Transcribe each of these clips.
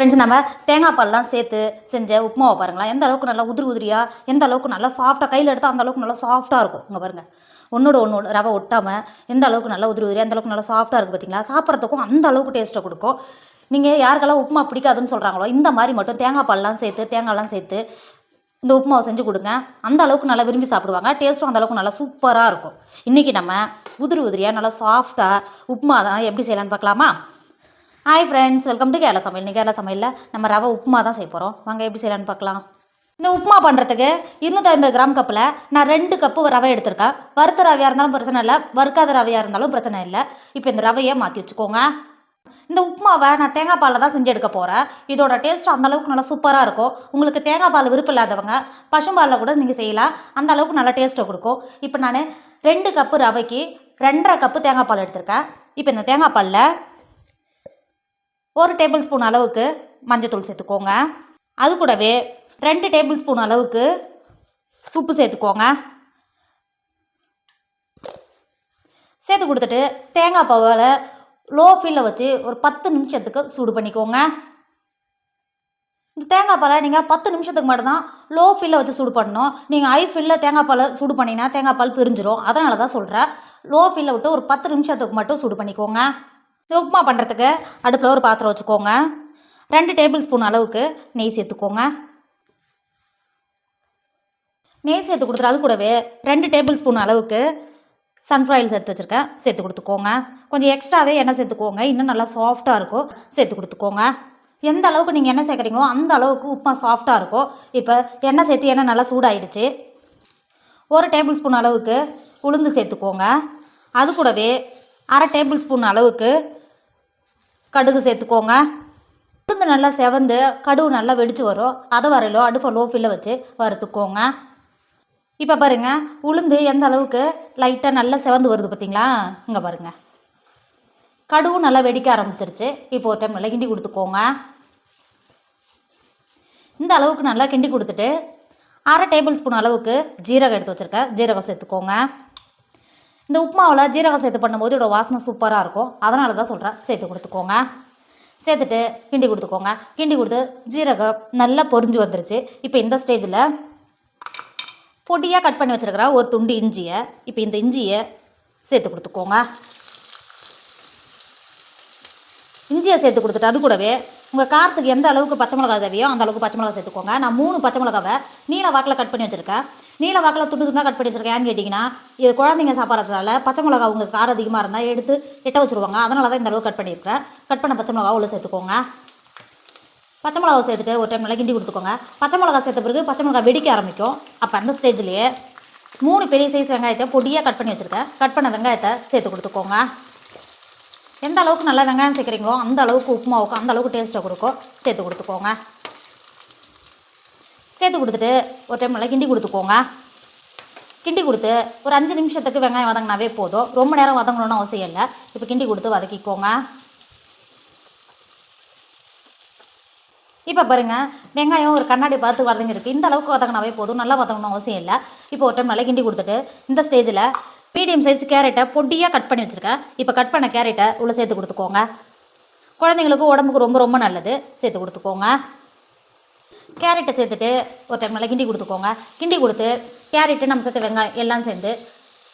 Friends நம்ம தேங்காய் பால்லாம் சேர்த்து செஞ்ச உப்புமாவை பாருங்களா எந்த அளவுக்கு நல்லா உதிரி உதிரியாக எந்த அளவுக்கு நல்லா சாஃப்டாக கையில் எடுத்தால் அந்த அளவுக்கு நல்லா சாஃப்டாக இருக்கும். இங்கே பாருங்கள் ஒன்றோட ஒன்று ரவை ஒட்டாமல் எந்த அளவுக்கு நல்லா உதிரி உதிரியாக எந்த அளவுக்கு நல்லா சாஃப்டாக இருக்குது பார்த்தீங்களா சாப்பிட்றதுக்கும் அந்த அளவுக்கு டேஸ்ட்டை கொடுக்கும். நீங்கள் யாருக்கெல்லாம் உப்புமா பிடிக்காதுன்னு சொல்கிறாங்களோ இந்த மாதிரி மட்டும் தேங்காய் பால்லாம் சேர்த்து தேங்காய்லாம் சேர்த்து இந்த உப்புமாவை செஞ்சு கொடுங்க. அந்த அளவுக்கு நல்லா விரும்பி சாப்பிடுவாங்க. டேஸ்ட்டும் அந்த அளவுக்கு நல்லா சூப்பராக இருக்கும். இன்றைக்கி நம்ம உதிரி உதிரியாக நல்லா சாஃப்டாக உப்புமா தான் எப்படி செய்யலான்னு பார்க்கலாமா? Hi friends welcome to Kerala சமையல் இன்னைக்கு கேரளா சமையலில் நம்ம ரவை உப்புமா தான் செய்ய போகிறோம் வாங்க எப்படி செய்யலான்னு பார்க்கலாம். இந்த உப்புமா பண்ணுறதுக்கு இருநூற்றி கிராம் கப்பில் நான் ரெண்டு கப்பு ரவை எடுத்திருக்கேன். வறுத்த ரவையாக இருந்தாலும் பிரச்சனை இல்லை வறுக்காத ரவையாக இருந்தாலும் பிரச்சனை இல்லை. இப்போ இந்த ரவையை மாற்றி வச்சுக்கோங்க. இந்த உப்புமாவை நான் தேங்காய் பாலில் தான் செஞ்சு எடுக்க போகிறேன் இதோட டேஸ்ட் அந்தளவுக்கு நல்லா சூப்பராக இருக்கும். உங்களுக்கு தேங்காய் பால் விருப்பம் இல்லாதவங்க பசும்பாலில் கூட நீங்கள் செய்யலாம். அந்த அளவுக்கு நல்லா டேஸ்ட்டை கொடுக்கும். இப்போ நான் ரெண்டு கப்பு ரவைக்கு ரெண்டரை கப்பு தேங்காய் பால் எடுத்திருக்கேன். இப்போ இந்த தேங்காய் பாலில் ஒரு டேபிள் ஸ்பூன் அளவுக்கு மஞ்சத்தூள் சேர்த்துக்கோங்க. அது கூடவே ரெண்டு டேபிள் ஸ்பூன் அளவுக்கு உப்பு சேர்த்துக்கோங்க. சேர்த்து கொடுத்துட்டு தேங்காய் பாவில் லோ ஃபில்ல வச்சு ஒரு பத்து நிமிஷத்துக்கு சூடு பண்ணிக்கோங்க. இந்த தேங்காய் பாலை நீங்கள் பத்து நிமிஷத்துக்கு மட்டும்தான் லோ ஃபில்ல வச்சு சூடு பண்ணணும். நீங்கள் ஹை ஃபில்ல தேங்காய் பாலை சூடு பண்ணிங்கன்னா தேங்காய் பால் பிரிஞ்சிடும் அதனால தான் சொல்கிறேன் லோ ஃபில்ல விட்டு ஒரு பத்து நிமிஷத்துக்கு மட்டும் சூடு பண்ணிக்கோங்க. உப்புமா பண்ணுறதுக்கு அடுப்பில் ஒரு பாத்திரம் வச்சுக்கோங்க. ரெண்டு டேபிள் ஸ்பூன் அளவுக்கு நெய் சேர்த்துக்கோங்க. நெய் சேர்த்து கொடுத்துட்டு அது கூடவே ரெண்டு டேபிள் ஸ்பூன் அளவுக்கு சன்ஃப்ளவர் ஆயில் சேர்த்து வச்சுருக்கேன். சேர்த்து கொடுத்துக்கோங்க. கொஞ்சம் எக்ஸ்ட்ராவே எண்ணெய் சேர்த்துக்கோங்க. இன்னும் நல்லா சாஃப்டாக இருக்கும். சேர்த்து கொடுத்துக்கோங்க. எந்த அளவுக்கு நீங்கள் எண்ணெய் சேர்க்குறீங்களோ அந்த அளவுக்கு உப்புமா சாஃப்டாக இருக்கும். இப்போ எண்ணெய் சேர்த்து எண்ணெய் நல்லா சூடாயிடுச்சு. ஒரு டேபிள் ஸ்பூன் அளவுக்கு உளுந்து சேர்த்துக்கோங்க. அது கூடவே அரை டேபிள் ஸ்பூன் அளவுக்கு கடுகு சேர்த்துக்கோங்க. உளுந்து நல்லா செவந்து கடுகு நல்லா வெடிச்சு வரும். அதை வரையிலும் அடுப்பை லோ ஃபில்ல வச்சு வறுத்துக்கோங்க. இப்போ பாருங்க உளுந்து எந்த அளவுக்கு லைட்டாக நல்லா செவந்து வருது பார்த்தீங்களா இங்கே பாருங்க. கடுகும் நல்லா வெடிக்க ஆரம்பிச்சிருச்சு. இப்போ ஒரு டைம் நல்லா கிண்டி கொடுத்துக்கோங்க. இந்த அளவுக்கு நல்லா கிண்டி கொடுத்துட்டு அரை டேபிள் ஸ்பூன் அளவுக்கு ஜீரகம் எடுத்து வச்சுருக்கேன். ஜீரகம் சேர்த்துக்கோங்க. இந்த உப்புமாவில் ஜீரகம் சேர்த்து பண்ணும்போது இதோட வாசனை சூப்பராக இருக்கும். அதனால தான் சொல்கிறேன் சேர்த்து கொடுத்துக்கோங்க. சேர்த்துட்டு கிண்டி கொடுத்துக்கோங்க. கிண்டி கொடுத்து ஜீரகம் நல்லா பொரிஞ்சு வந்துருச்சு. இப்போ இந்த ஸ்டேஜில் பொடியாக கட் பண்ணி வச்சுருக்கிற ஒரு துண்டு இஞ்சியை இப்போ இந்த இஞ்சியை சேர்த்து கொடுத்துக்கோங்க. இஞ்சியை சேர்த்து கொடுத்துட்டு அது கூடவே உங்கள் காரத்துக்கு எந்த அளவுக்கு பச்சை மிளகா தேவையோ அந்த அளவுக்கு பச்சை மிளகா சேர்த்துக்கோங்க. நான் மூணு பச்சை மிளகாவை நீல வாக்கில் கட் பண்ணி வச்சுருக்கேன். நீல வாக்கில் துண்டு துண்டாக கட் பண்ணி வச்சுருக்கேன். கேட்டிங்கன்னா இது குழந்தைங்க சாப்பிட்றதுனால பச்சை மிளகா உங்களுக்கு காரம் அதிகமாக இருந்தால் எடுத்து எட்ட வச்சுருவாங்க. அதனால தான் இந்த அளவுக்கு கட் பண்ணியிருக்கேன் கட் பண்ண பச்சை மிளகா உள்ள சேர்த்துக்கோங்க. பச்சை மிளகா சேர்த்துட்டு ஒரு டைம் நல்லா கிண்டி கொடுத்துக்கோங்க. பச்சை மிளகா சேர்த்த பிறகு பச்சை மிளகா வெடிக்க ஆரம்பிக்கும். அப்போ அந்த ஸ்டேஜ்லேயே மூணு பெரிய சைஸ் வெங்காயத்தை பொடியாக கட் பண்ணி வச்சுருக்கேன். கட் பண்ண வெங்காயத்தை சேர்த்து கொடுத்துக்கோங்க. எந்த அளவுக்கு நல்லா வெங்காயம் சேர்க்குறீங்களோ அந்த அளவுக்கு உப்புமாவுக்கு அந்த அளவுக்கு டேஸ்ட்டை கொடுக்கும். சேர்த்து கொடுத்துக்கோங்க. சேர்த்து கொடுத்துட்டு ஒரு டைம் நல்லா கிண்டி கொடுத்துக்கோங்க. கிண்டி கொடுத்து ஒரு அஞ்சு நிமிஷத்துக்கு வெங்காயம் வதங்கினாவே போதும். ரொம்ப நேரம் வதங்கணும்னு அவசியம் இல்லை. இப்போ கிண்டி கொடுத்து வதக்கிக்கோங்க. இப்போ பாருங்கள் வெங்காயம் ஒரு கண்ணாடி பார்த்து வதங்கிருக்கு இந்த அளவுக்கு வதங்கினாவே போதும். நல்லா வதங்கணும் அவசியம் இல்லை. இப்போ ஒரு டைம் நல்லா கிண்டி கொடுத்துட்டு இந்த ஸ்டேஜில் மீடியம் சைஸ் கேரட்டை பொடியாக கட் பண்ணி வச்சுருக்கேன். இப்போ கட் பண்ண கேரட்டை உள்ளே சேர்த்து கொடுத்துக்கோங்க. குழந்தைங்களுக்கு உடம்புக்கு ரொம்ப ரொம்ப நல்லது. சேர்த்து கொடுத்துக்கோங்க. கேரட்டை சேர்த்துட்டு ஒரு டைம் நல்லா கிண்டி கொடுத்துக்கோங்க. கிண்டி கொடுத்து கேரட்டு நம்ம சேர்த்து வெங்காயம் எல்லாம் சேர்ந்து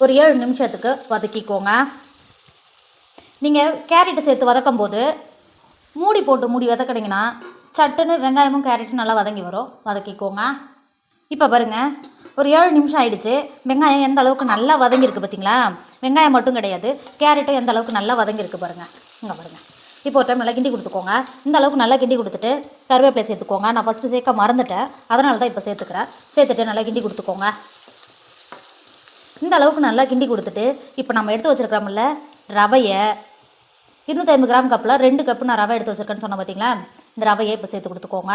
ஒரு ஏழு நிமிஷத்துக்கு வதக்கிக்கோங்க. நீங்கள் கேரட்டை சேர்த்து வதக்கும் போது மூடி போட்டு மூடி வதக்கினீங்கன்னா சட்டுன்னு வெங்காயமும் கேரட்டும் நல்லா வதங்கி வரும். வதக்கிக்கோங்க. இப்போ பாருங்கள் ஒரு ஏழு நிமிஷம் ஆயிடுச்சு. வெங்காயம் எந்த அளவுக்கு நல்லா வதங்கியிருக்கு பார்த்தீங்களா வெங்காயம் மட்டும் கிடையாது கேரட்டும் எந்த அளவுக்கு நல்லா வதங்கியிருக்கு பாருங்கள் இங்கே பாருங்கள் இப்போ ஒரு டைம் நல்லா கிண்டி கொடுத்துக்கோங்க. இந்த அளவுக்கு நல்லா கிண்டி கொடுத்துட்டு கருவேப்பிலை சேர்த்துக்கோங்க. நான் ஃபஸ்ட்டு சேர்க்க மறந்துட்டேன். அதனால தான் இப்போ சேர்த்துக்கிறேன். சேர்த்துட்டு நல்லா கிண்டி கொடுத்துக்கோங்க. இந்த அளவுக்கு நல்லா கிண்டி கொடுத்துட்டு இப்போ நம்ம எடுத்து வச்சுருக்கிறோம்ல ரவையை இருநூத்தி ஐம்பது கிராம் கப்பில் ரெண்டு கப்பு நான் ரவை எடுத்து வச்சுருக்கேன்னு சொன்னேன் பார்த்தீங்களா இந்த ரவையை இப்போ சேர்த்து கொடுத்துக்கோங்க.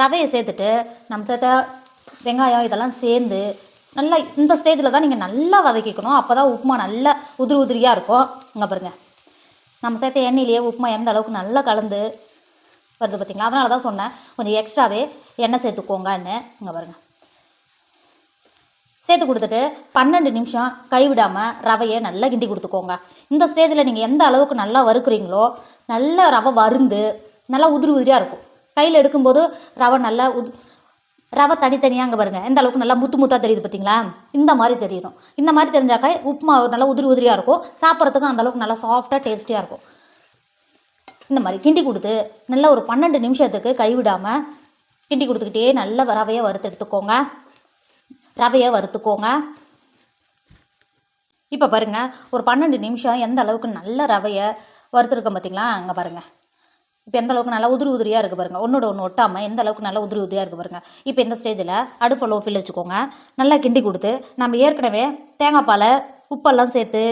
ரவையை சேர்த்துட்டு நம்ம சேர்த்த வெங்காயம் இதெல்லாம் சேர்ந்து நல்லா இந்த ஸ்டேஜில் தான் நீங்கள் நல்லா வதக்கிக்கணும். அப்போ தான் உப்புமா நல்லா உதிரி உதிரியாக இருக்கும். இங்கே பாருங்கள் நம்ம சேர்த்த எண்ணெயிலேயே உப்புமா எந்த அளவுக்கு நல்லா கலந்து வருது பார்த்திங்களா? அதனால தான் சொன்னேன். கொஞ்சம் எக்ஸ்ட்ராவே எண்ணெய் சேர்த்துக்கோங்கன்னு. இங்கே பாருங்கள் சேர்த்து கொடுத்துட்டு பன்னெண்டு நிமிஷம் கைவிடாமல் ரவையை நல்லா கிண்டி கொடுத்துக்கோங்க. இந்த ஸ்டேஜில் நீங்கள் எந்த அளவுக்கு நல்லா வறுக்குறீங்களோ நல்லா ரவை வருந்து நல்லா உதிரி உதிரியாக இருக்கும். கையில் எடுக்கும்போது ரவை நல்லா உது ரவை தனித்தனியாக அங்கே பாருங்கள் எந்த அளவுக்கு நல்லா முத்து முத்தாக தெரியுது பார்த்தீங்களா இந்த மாதிரி தெரியணும் இந்த மாதிரி தெரிஞ்சாக்கா உப்புமா நல்லா உதிரி உதிரியாக இருக்கும். சாப்பிட்றதுக்கும் அந்தளவுக்கு நல்லா சாஃப்டாக டேஸ்டியாக இருக்கும். இந்த மாதிரி கிண்டி கொடுத்து நல்லா ஒரு பன்னெண்டு நிமிஷத்துக்கு கைவிடாமல் கிண்டி கொடுத்துக்கிட்டே நல்லா ரவையை வறுத்து எடுத்துக்கோங்க. ரவையை வறுத்துக்கோங்க. இப்போ பாருங்க ஒரு பன்னெண்டு நிமிஷம் எந்த அளவுக்கு நல்ல ரவையை வறுத்துருக்கோம் பார்த்தீங்களா அங்கே பாருங்கள் இப்போ எந்த அளவுக்கு நல்லா உதிரி உதிரியாக இருக்குது பாருங்கள் ஒன்றோட ஒன்று ஒட்டாமல் எந்த அளவுக்கு நல்லா உதிரி உதிரியாக இருக்குது பாருங்கள் இப்போ இந்த ஸ்டேஜில் அடுப்பை லோ ஃபில் வச்சுக்கோங்க. நல்லா கிண்டி கொடுத்து நம்ம ஏற்கனவே தேங்காய் பாலை உப்பெல்லாம் சேர்த்து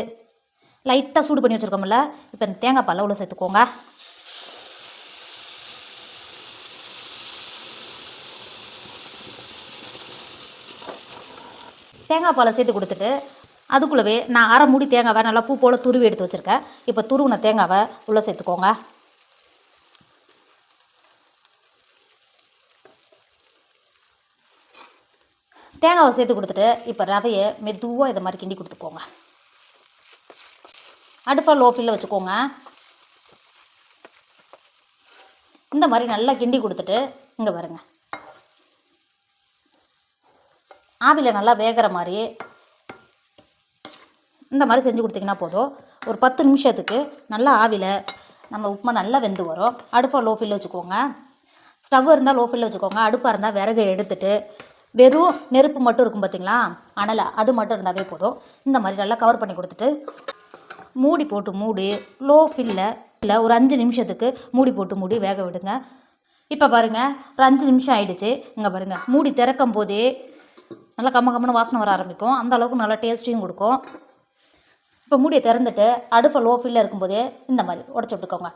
லைட்டாக சூடு பண்ணி வச்சுருக்கோம்ல. இப்போ இந்த தேங்காய் பாலை உள்ள சேர்த்துக்கோங்க. தேங்காய் பாலை சேர்த்து கொடுத்துட்டு அதுக்குள்ளவே நான் அரை மூடி தேங்காவை நல்லா பூ போல் துருவி எடுத்து வச்சுருக்கேன். இப்போ துருவின தேங்காவை உள்ளே சேர்த்துக்கோங்க. தேங்காவை சேர்த்து கொடுத்துட்டு இப்போ ரவையை மெதுவாக இதை மாதிரி கிண்டி கொடுத்துக்கோங்க. அடுப்பாக லோ வச்சுக்கோங்க. இந்த மாதிரி நல்லா கிண்டி கொடுத்துட்டு இங்கே பாருங்க. ஆவியில் நல்லா வேகிற மாதிரி இந்த மாதிரி செஞ்சு கொடுத்தீங்கன்னா போதும். ஒரு பத்து நிமிஷத்துக்கு நல்லா ஆவியில் நம்ம உப்புமா நல்லா வெந்து வரும். அடுப்பாக லோஃபில் வச்சுக்கோங்க. ஸ்டவ் இருந்தால் லோஃபில் வச்சுக்கோங்க. அடுப்பாக இருந்தால் விறகு எடுத்துட்டு வெறும் நெருப்பு மட்டும் இருக்கும் பார்த்தீங்களா அனலை அது மட்டும் இருந்தாவே போதும். இந்த மாதிரி நல்லா கவர் பண்ணி கொடுத்துட்டு மூடி போட்டு மூடி. லோ ஃபில்ல இல்லை ஒரு அஞ்சு நிமிஷத்துக்கு மூடி போட்டு மூடி வேக விடுங்க. இப்போ பாருங்கள் ஒரு அஞ்சு நிமிஷம் ஆயிடுச்சு. இங்கே பாருங்கள் மூடி திறக்கும் போதே நல்லா கம்ம கம்மன்னு வாசனை வர ஆரம்பிக்கும். அந்த அளவுக்கு நல்லா டேஸ்ட்டையும் கொடுக்கும். இப்போ மூடியை திறந்துட்டு அடுப்பை லோ ஃபில்ல இருக்கும்போதே இந்த மாதிரி உடச்சி விட்டுக்கோங்க.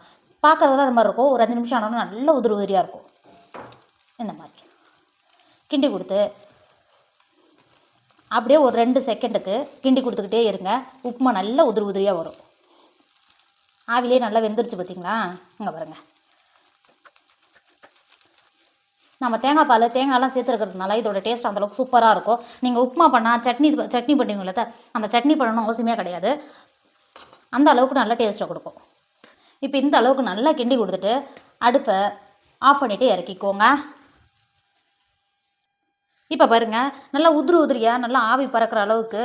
பார்க்கறது தான் அது மாதிரி இருக்கும். ஒரு அஞ்சு நிமிஷம் ஆனாலும் நல்ல உதிரி உதிரியாக இருக்கும். இந்த மாதிரி. கிண்டி கொடுத்து அப்படியே ஒரு ரெண்டு செகண்டுக்கு கிண்டி கொடுத்துக்கிட்டே இருங்க. உப்புமா நல்லா உதிரி உதிரியாக வரும். ஆவிலே நல்லா வெந்துருச்சு பார்த்தீங்களா இங்கே பாருங்க. நம்ம தேங்காய் பால் தேங்காய்லாம் சேர்த்துருக்கிறதுனால இதோட டேஸ்ட் அந்தளவுக்கு சூப்பராக இருக்கும். நீங்கள் உப்புமா பண்ணால் சட்னி சட்னி பண்ணுவீங்களே அந்த சட்னி பண்ணணும் அவசியமே கிடையாது. அந்த அளவுக்கு நல்ல டேஸ்ட்டை கொடுக்கும். இப்போ இந்த அளவுக்கு நல்லா கிண்டி கொடுத்துட்டு அடுப்பை ஆஃப் பண்ணிவிட்டு இறக்கிக்கோங்க. இப்போ பாருங்க நல்லா உதிரி உதிரியாக நல்லா ஆவி பறக்கிற அளவுக்கு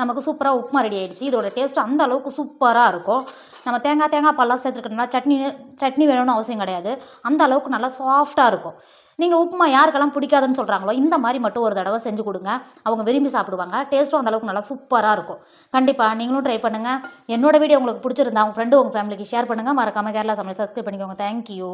நமக்கு சூப்பராக உப்புமா ரெடி ஆகிடுச்சு இதோட டேஸ்ட் அந்த அளவுக்கு சூப்பராக இருக்கும். நம்ம தேங்காய் தேங்காய் பல்லாம் சேர்த்துருக்கணும்னா சட்னி சட்னி வேணும்னு அவசியம் கிடையாது. அந்த அளவுக்கு நல்லா சாஃப்டாக இருக்கும். நீங்கள் உப்புமா யாருக்கெல்லாம் பிடிக்காதுன்னு சொல்கிறாங்களோ இந்த மாதிரி மட்டும் ஒரு தடவை செஞ்சு கொடுங்க. அவங்க விரும்பி சாப்பிடுவாங்க. டேஸ்ட்டும் அந்தளவுக்கு நல்லா சூப்பராக இருக்கும். கண்டிப்பாக நீங்களும் ட்ரை பண்ணுங்கள் என்னோட வீடியோ உங்களுக்கு பிடிச்சிருந்தா உங்கள் ஃப்ரெண்டு உங்கள் ஃபேமிலிக்கு ஷேர் பண்ணுங்கள் மறக்காமல் கேரளா சமையல் சப்ஸ்கிரைப் பண்ணிக்கோங்க. தேங்க்யூ